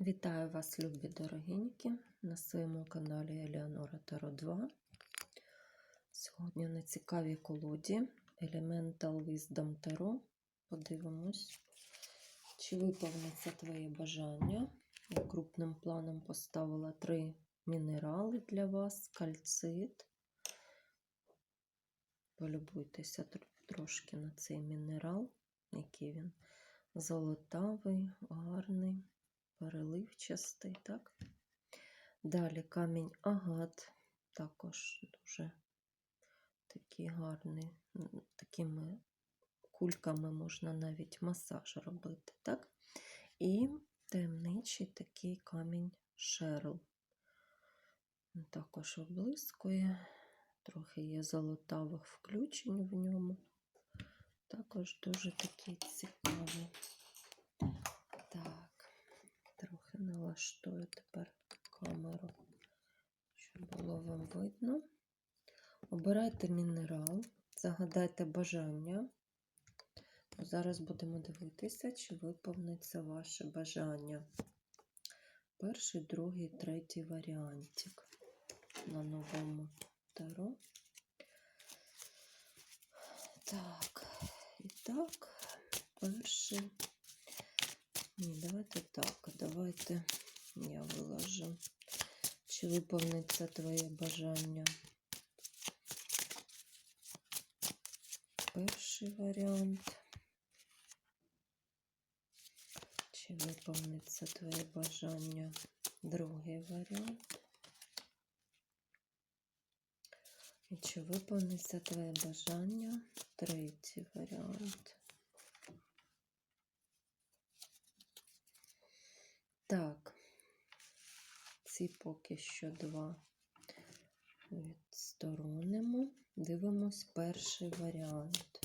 Вітаю вас, любі дорогенькі, на своєму каналі Елеонора Таро 2. Сьогодні на цікавій колоді Elemental Wisdom Tarot. Подивимось, чи виповниться твоє бажання. Я крупним планом поставила три мінерали для вас: кальцит. Полюбуйтеся трошки на цей мінерал, який він золотавий, гарний переливчастий, так? Далі камінь агат, також дуже такий гарний, такими кульками можна навіть масаж робити, так? І таємничий такий камінь шерл. Також облискує, трохи є золотавих включень в ньому. Також дуже такий цікавий. Так. Трохи налаштую тепер камеру, щоб було вам видно. Обирайте мінерал, загадайте бажання. Зараз будемо дивитися, чи виповниться ваше бажання. Перший, другий, третій варіантик на новому таро. Так, і так, перший. Давайте так. Давайте я виложу. Чи виповниться твоє бажання? Перший варіант. Чи виповниться твоє бажання? Другий варіант. І чи виповниться твоє бажання? Третій варіант. Так, ці поки що два відсторонимо. Дивимось перший варіант.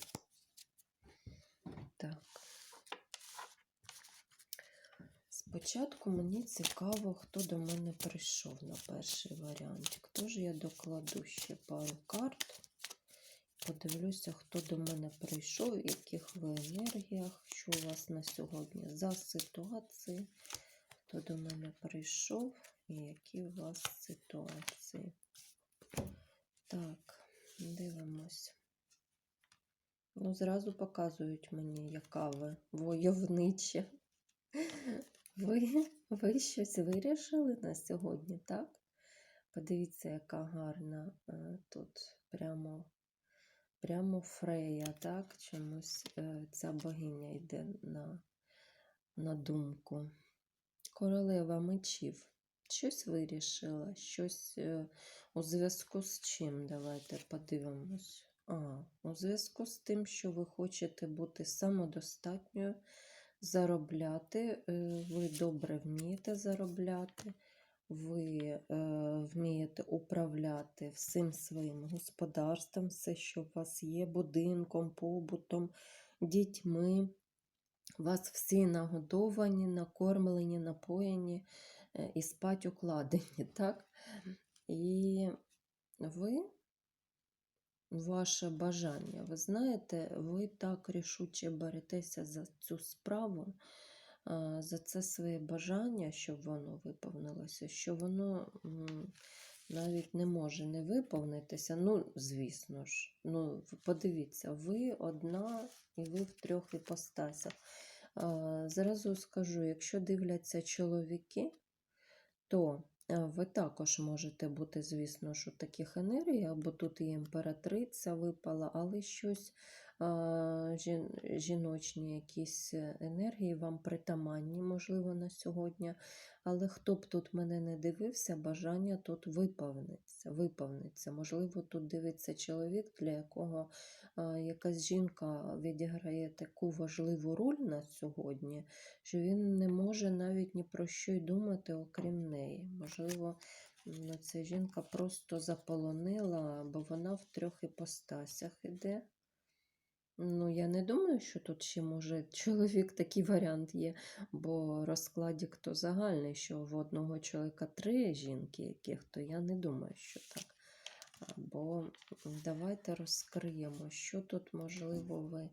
Так. Спочатку мені цікаво, хто до мене прийшов на перший варіантик. Тож я докладу ще пару карт. Подивлюся, хто до мене прийшов, в яких ви енергіях, що у вас на сьогодні за ситуації хто до мене прийшов які у вас ситуації. Так, дивимось. Ну, зразу показують мені, яка ви войовнича. Ви, ви щось вирішили на сьогодні, так? Подивіться, яка гарна е, тут прямо, прямо Фрея, так? Чомусь е, ця богиня йде на, на думку. Королева мечів. Щось вирішила, щось е, у зв'язку з чим. Давайте подивимось. А, у зв'язку з тим, що ви хочете бути самодостатньою, заробляти, е, ви добре вмієте заробляти, ви е, вмієте управляти всім своїм господарством, все, що у вас є, будинком, побутом, дітьми. У вас всі нагодовані, накормлені, напоєні і спать укладені, так? І ви, ваше бажання, ви знаєте, ви так рішуче беретеся за цю справу, за це своє бажання, щоб воно виповнилося, що воно навіть не може не виповнитися. Ну, звісно ж, ну, подивіться, ви одна і ви в трьох іпостасях. Зразу скажу, якщо дивляться чоловіки, то е, ви також можете бути, звісно, що таких енергій, або тут і імператриця випала, але щось жіночні якісь е, енергії вам притаманні, можливо, на сьогодні. Але хто б тут мене не дивився, бажання тут виповниться. виповниться. Можливо, тут дивиться чоловік, для якого якась жінка відіграє таку важливу роль на сьогодні, що він не може навіть ні про що й думати, окрім неї. Можливо, ця жінка просто заполонила, бо вона в трьох іпостасях іде. Ну, я не думаю, що тут ще може чоловік такий варіант є, бо розкладік то загальний, що в одного чоловіка три жінки, яких, то я не думаю, що так. Бо давайте розкриємо, що тут, можливо, ви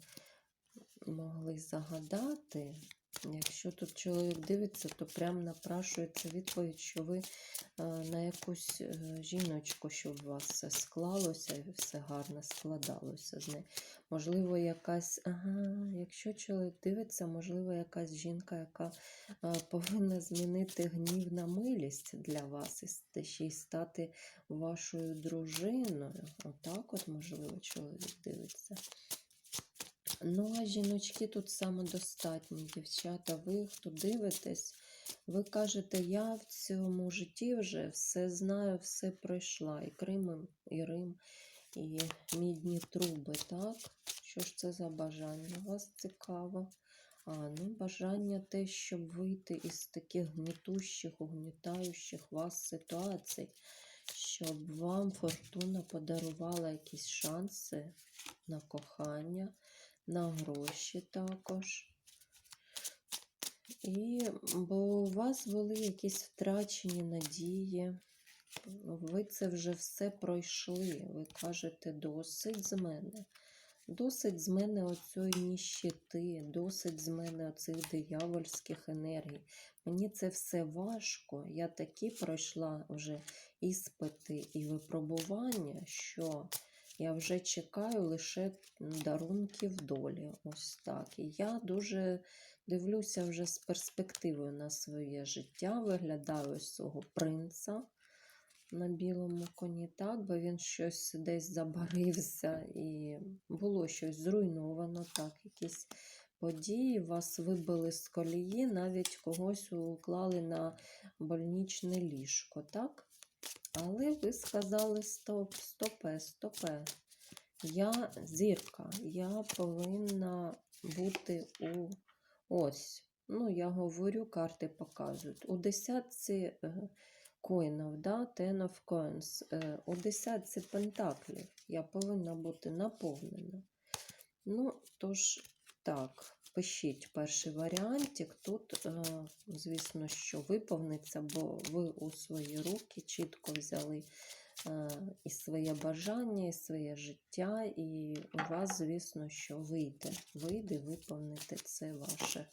могли загадати Якщо тут чоловік дивиться, то прям напрашується відповідь, що ви е, на якусь е, жіночку, щоб у вас все склалося і все гарно складалося з нею. Можливо, якась, ага, якщо чоловік дивиться, можливо, якась жінка, яка е, повинна змінити гнів на милість для вас і ще й стати вашою дружиною. Отак, от, можливо, чоловік дивиться. Ну, а жіночки тут самодостатні, дівчата. Ви, хто дивитесь, ви кажете, я в цьому житті вже все знаю, все пройшла. І Крим, і Рим, і мідні труби, так? Що ж це за бажання? Вас цікаво. А, ну, бажання те, щоб вийти із таких гнітущих, угнітаючих вас ситуацій, щоб вам фортуна подарувала якісь шанси на кохання на гроші також. І, бо у вас були якісь втрачені надії. Ви це вже все пройшли. Ви кажете, досить з мене. Досить з мене оцієї ніщити, досить з мене оцих диявольських енергій. Мені це все важко. Я такі пройшла вже іспити і випробування, що я вже чекаю лише дарунків долі. Ось так. І я дуже дивлюся вже з перспективою на своє життя, виглядаю ось цього принца на білому коні, так, бо він щось десь забарився і було щось зруйновано, так, якісь події вас вибили з колії, навіть когось уклали на больничне ліжко, так? Але ви сказали стоп, стопе, стопе. Я зірка, я повинна бути у ось. Ну, я говорю, карти показують. У десятці е, коїнів, да? Ten of coins, е, у десятці пентаклів я повинна бути наповнена. Ну, тож, так, пишіть перший варіантик. Тут, е, звісно, що виповниться, бо ви у свої руки чітко взяли е, і своє бажання, і своє життя, і у вас, звісно, що вийде. Вийде виповнити це ваше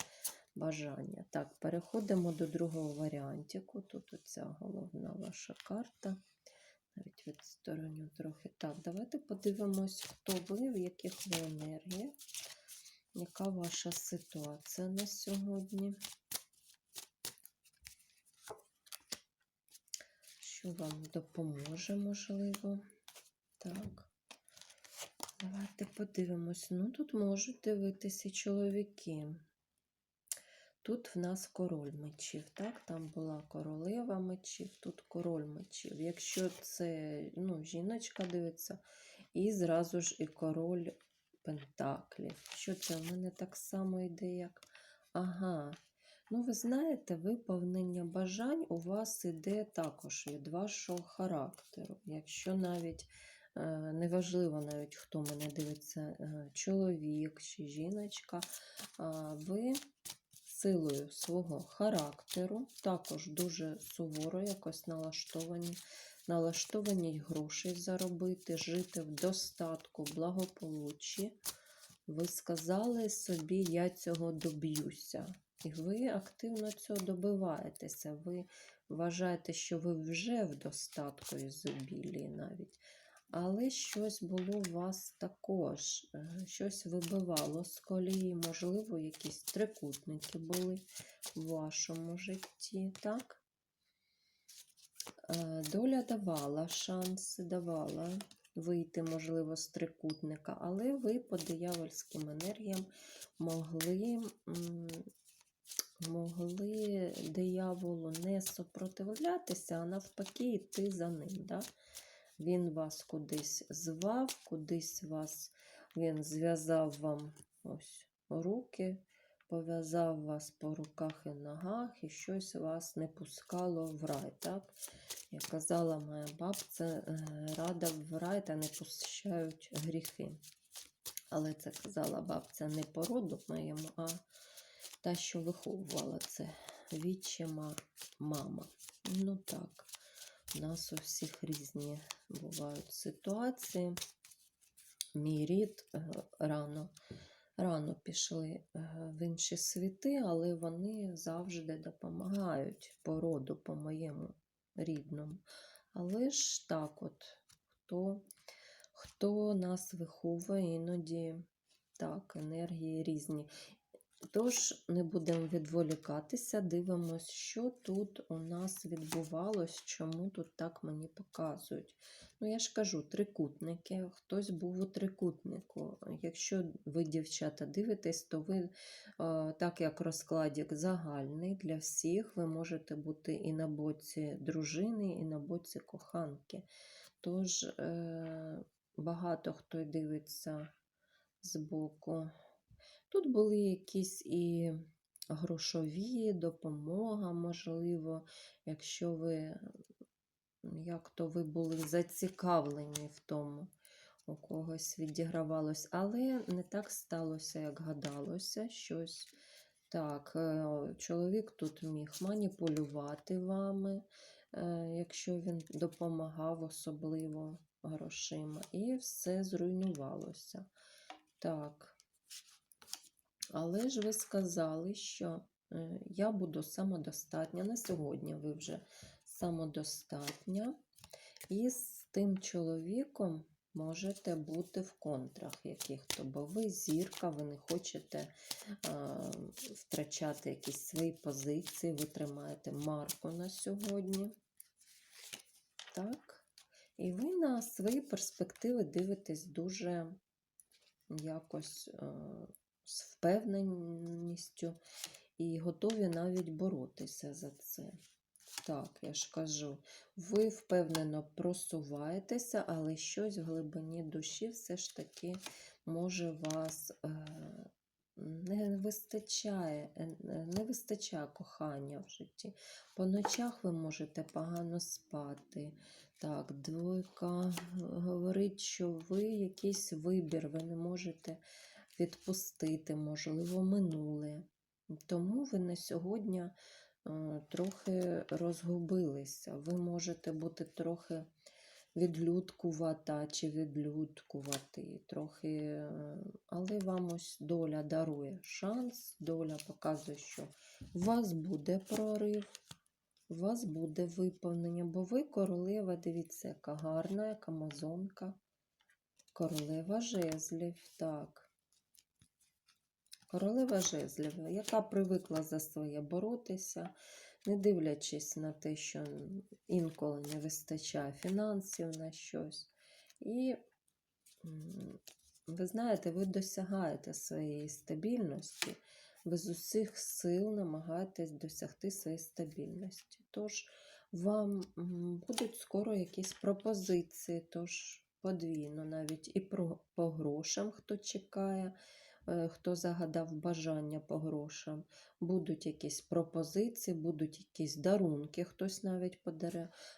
бажання. Так, переходимо до другого варіантику. Тут оця головна ваша карта. Навіть відстороню трохи. Так, давайте подивимось, хто ви, в яких ви енергіях. Яка ваша ситуація на сьогодні? Що вам допоможе, можливо? Так. Давайте подивимось. Ну, тут можуть дивитися чоловіки. Тут в нас король мечів, так? Там була королева мечів, тут король мечів. Якщо це ну, жіночка дивиться, і зразу ж і король пентаклів. Що це? В мене так само йде, як. Ага. Ну, ви знаєте, виповнення бажань у вас іде також від вашого характеру. Якщо навіть е, неважливо, навіть хто мене дивиться, е, чоловік чи жіночка, ви силою свого характеру, також дуже суворо якось налаштовані, налаштовані й грошей заробити, жити в достатку, благополуччі. Ви сказали собі, я цього доб'юся. І ви активно цього добиваєтеся. Ви вважаєте, що ви вже в достатку і зобілії навіть. Але щось було у вас також, е, щось вибивало з колії, можливо, якісь трикутники були в вашому житті, так? Е, Доля давала шанси, давала вийти, можливо, з трикутника, але ви по диявольським енергіям могли, могли дияволу не супротивлятися, а навпаки йти за ним. Да? Він вас кудись звав, кудись вас він зв'язав вам ось руки, пов'язав вас по руках і ногах, і щось вас не пускало в рай. так? Як казала моя бабця, е, рада в рай та не пущають гріхи. Але це казала бабця не по роду моєму, а та, що виховувала це відчима мама. Ну так. У нас у всіх різні бувають ситуації. Мій рід е, рано рано пішли е, в інші світи, але вони завжди допомагають по роду, по моєму рідному. Але ж так, от, хто, хто нас виховує, іноді так, енергії різні. Тож не будемо відволікатися, дивимось, що тут у нас відбувалось, чому тут так мені показують. Ну, я ж кажу, трикутники, хтось був у трикутнику. Якщо ви, дівчата, дивитесь, то ви, е, так як розкладик загальний для всіх, ви можете бути і на боці дружини, і на боці коханки. Тож е, багато хто дивиться збоку. Тут були якісь і грошові допомога, можливо, якщо ви, як то ви були зацікавлені в тому, у когось відігравалось, але не так сталося, як гадалося. Щось так, е, чоловік тут міг маніпулювати вами, е, якщо він допомагав особливо грошима, і все зруйнувалося. Так. Але ж ви сказали, що е, я буду самодостатня. На сьогодні ви вже самодостатня. І з тим чоловіком можете бути в контрах яких-то, бо ви зірка, ви не хочете а, втрачати якісь свої позиції, ви тримаєте марку на сьогодні. Так. І ви на свої перспективи дивитесь дуже якось. А, з впевненістю і готові навіть боротися за це. Так, я ж кажу, ви впевнено просуваєтеся, але щось в глибині душі все ж таки може вас е, не вистачає, е, не вистачає кохання в житті. По ночах ви можете погано спати. Так, двойка говорить, що ви якийсь вибір, ви не можете відпустити, можливо, минуле. Тому ви на сьогодні е, трохи розгубилися. Ви можете бути трохи відлюдкувата чи відлюдкувати, трохи, е, але вам ось доля дарує шанс, доля показує, що у вас буде прорив. У вас буде виповнення, бо ви королева, дивіться, яка гарна, як амазонка. Королева жезлів, так. Королева жезлів, яка привикла за своє боротися, не дивлячись на те, що інколи не вистачає фінансів на щось. І, ви знаєте, ви досягаєте своєї стабільності, ви з усіх сил намагаєтесь досягти своєї стабільності. Тож, вам будуть скоро якісь пропозиції, тож подвійно навіть і по грошам, хто чекає. Е, хто загадав бажання по грошам, будуть якісь пропозиції, будуть якісь дарунки, хтось навіть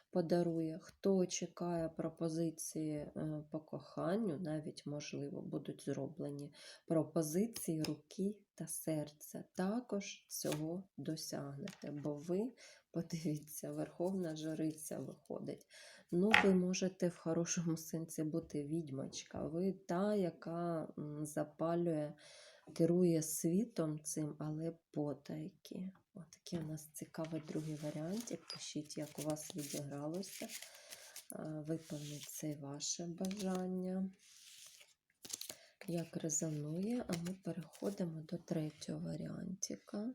подарує. Хто чекає пропозиції е, по коханню, навіть, можливо, будуть зроблені пропозиції руки та серця. Також цього досягнете, бо ви, подивіться, Верховна Жриця виходить. Ну, ви можете в хорошому сенсі бути відьмачка. Ви та, яка запалює, керує світом цим, але потайки. Отакий у нас цікавий другий варіант. Пишіть, як у вас відігралося. Виповніть це ваше бажання. Як резонує, а ми переходимо до третього варіантика.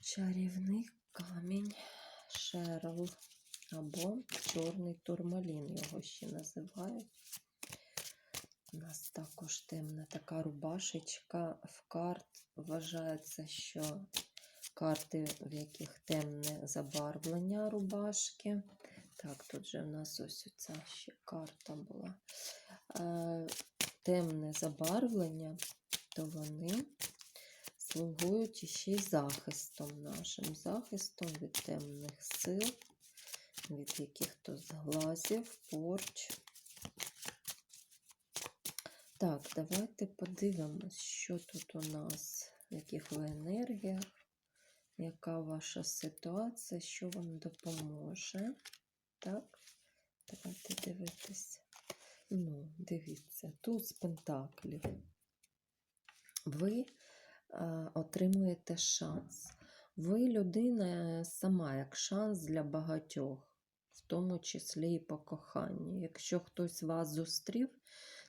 Чарівний камінь Шерл або чорний турмалін його ще називають. У нас також темна така рубашечка в карт. Вважається, що карти, в яких темне забарвлення рубашки. Так, тут же в нас ось ця ще карта була. Е, темне забарвлення, то вони слугують ще й захистом нашим захистом від темних сил від яких-то зглазів, порч. Так, давайте подивимось, що тут у нас, в яких ви енергіях, яка ваша ситуація, що вам допоможе. Так, давайте дивитися. Ну, дивіться, тут з пентаклів. ви е, отримуєте шанс. Ви людина сама як шанс для багатьох, в тому числі і по коханню. Якщо хтось вас зустрів,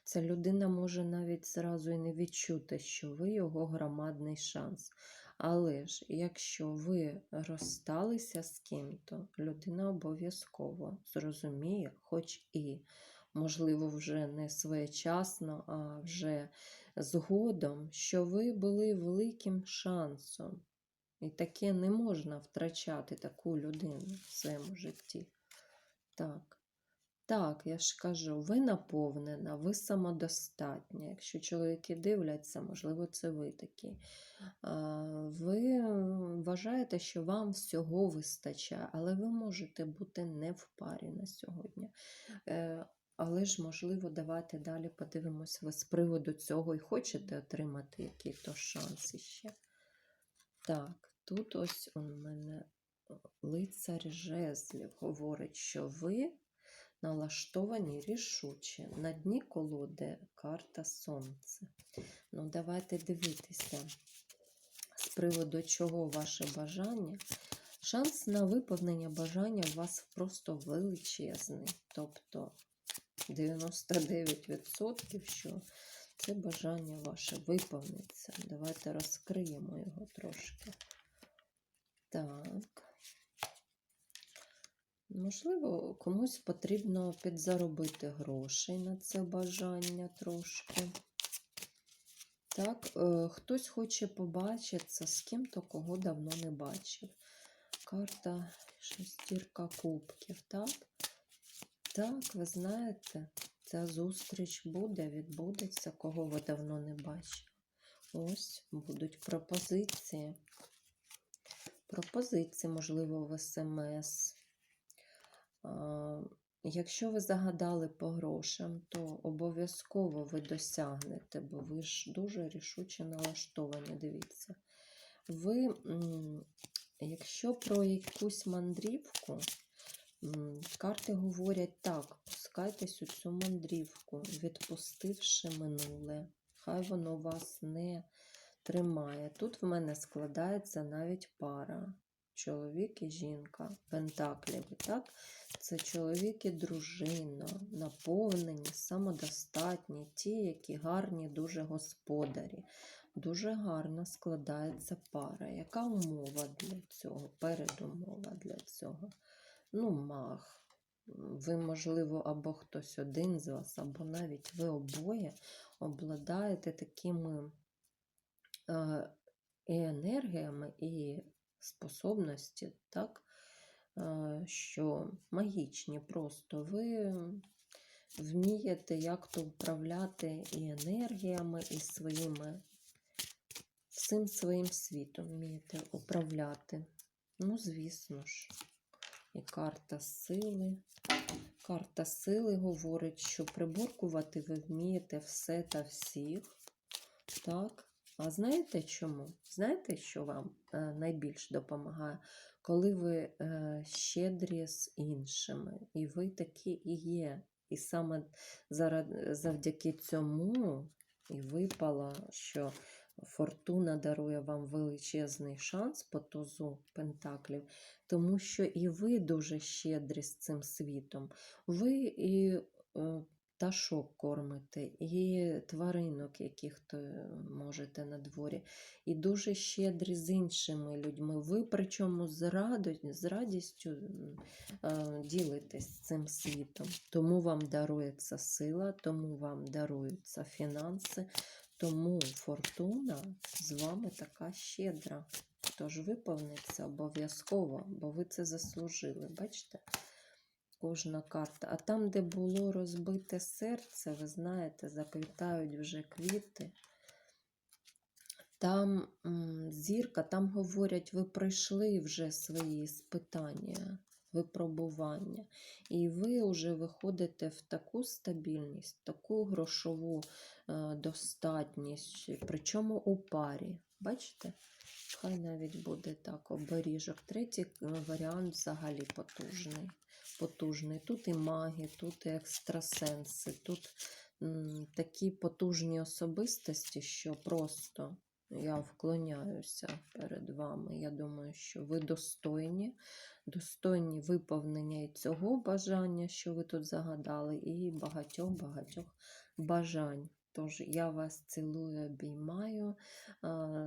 ця людина може навіть зразу і не відчути, що ви його громадний шанс. Але ж, якщо ви розсталися з ким-то, людина обов'язково зрозуміє, хоч і, можливо, вже не своєчасно, а вже згодом, що ви були великим шансом. І таке не можна втрачати таку людину в своєму житті. Так. Так, я ж кажу, ви наповнена, ви самодостатня. Якщо чоловіки дивляться, можливо, це ви такі. Ви вважаєте, що вам всього вистачає, але ви можете бути не в парі на сьогодні. Е, Але ж, можливо, давайте далі подивимось, ви з приводу цього і хочете отримати який-то шанс іще. Так, тут ось у мене лицар жезлів говорить, що ви налаштовані рішуче. На дні колоди карта Сонце. Ну, давайте дивитися, з приводу чого ваше бажання. Шанс на виповнення бажання у вас просто величезний. Тобто 99%, що це бажання ваше виповниться. Давайте розкриємо його трошки. Так. Можливо, комусь потрібно підзаробити грошей на це бажання трошки. Так, е, хтось хоче побачитися з ким-то, кого давно не бачив. Карта шестірка кубків, так? Так, ви знаєте, ця зустріч буде, відбудеться, кого ви давно не бачили. Ось будуть пропозиції. Пропозиції, можливо, в СМС. А, Якщо ви загадали по грошам, то обов'язково ви досягнете, бо ви ж дуже рішуче налаштовані, дивіться. Ви, якщо про якусь мандрівку, карти говорять так, пускайтесь у цю мандрівку, відпустивши минуле. Хай воно вас не тримає. Тут в мене складається навіть пара. Чоловік і жінка, пентаклів. Так? Це чоловік і дружина, наповнені, самодостатні, ті, які гарні, дуже господарі. Дуже гарно складається пара. Яка умова для цього? Передумова для цього? Ну, мах. Ви, можливо, або хтось один з вас, або навіть ви обоє обладаєте такими е, і енергіями, і способності, так? е, що магічні просто. Ви вмієте як-то управляти і енергіями, і своїми, всім своїм світом вмієте управляти. Ну, звісно ж, і карта сили. Карта сили говорить, що приборкувати ви вмієте все та всіх. Так. А знаєте чому? Знаєте, що вам е, найбільш допомагає? Коли ви е, щедрі з іншими, і ви такі і є. І саме завдяки цьому і випало, що фортуна дарує вам величезний шанс по тузу Пентаклів, тому що і ви дуже щедрі з цим світом. Ви і е, пташок кормите, і тваринок, яких то е, можете на дворі, і дуже щедрі з іншими людьми. Ви причому з, радо- з радістю е, ділитесь цим світом. Тому вам дарується сила, тому вам даруються фінанси, тому фортуна з вами така щедра. Тож виповниться обов'язково, бо ви це заслужили. Бачите? Кожна карта. А там, де було розбите серце, ви знаєте, заквітають вже квіти. Там зірка, там говорять, ви пройшли вже свої спитання, випробування. І ви вже виходите в таку стабільність, таку грошову е, достатність, причому у парі. Бачите? Хай навіть буде так, оберіжок. Третій е, варіант взагалі потужний. Потужний. Тут і маги, тут і екстрасенси, тут м, такі потужні особистості, що просто я вклоняюся перед вами. Я думаю, що ви достойні, достойні виповнення і цього бажання, що ви тут загадали, і багатьох-багатьох бажань. Тож я вас цілую, обіймаю.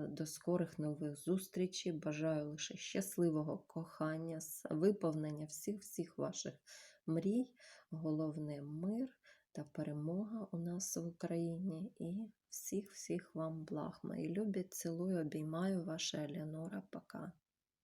До скорих нових зустрічей. Бажаю лише щасливого кохання, виповнення всіх-всіх ваших мрій. Головне мир та перемога у нас в Україні. І всіх-всіх вам благ. Мої любі, цілую, обіймаю ваша Елеонора. Пока.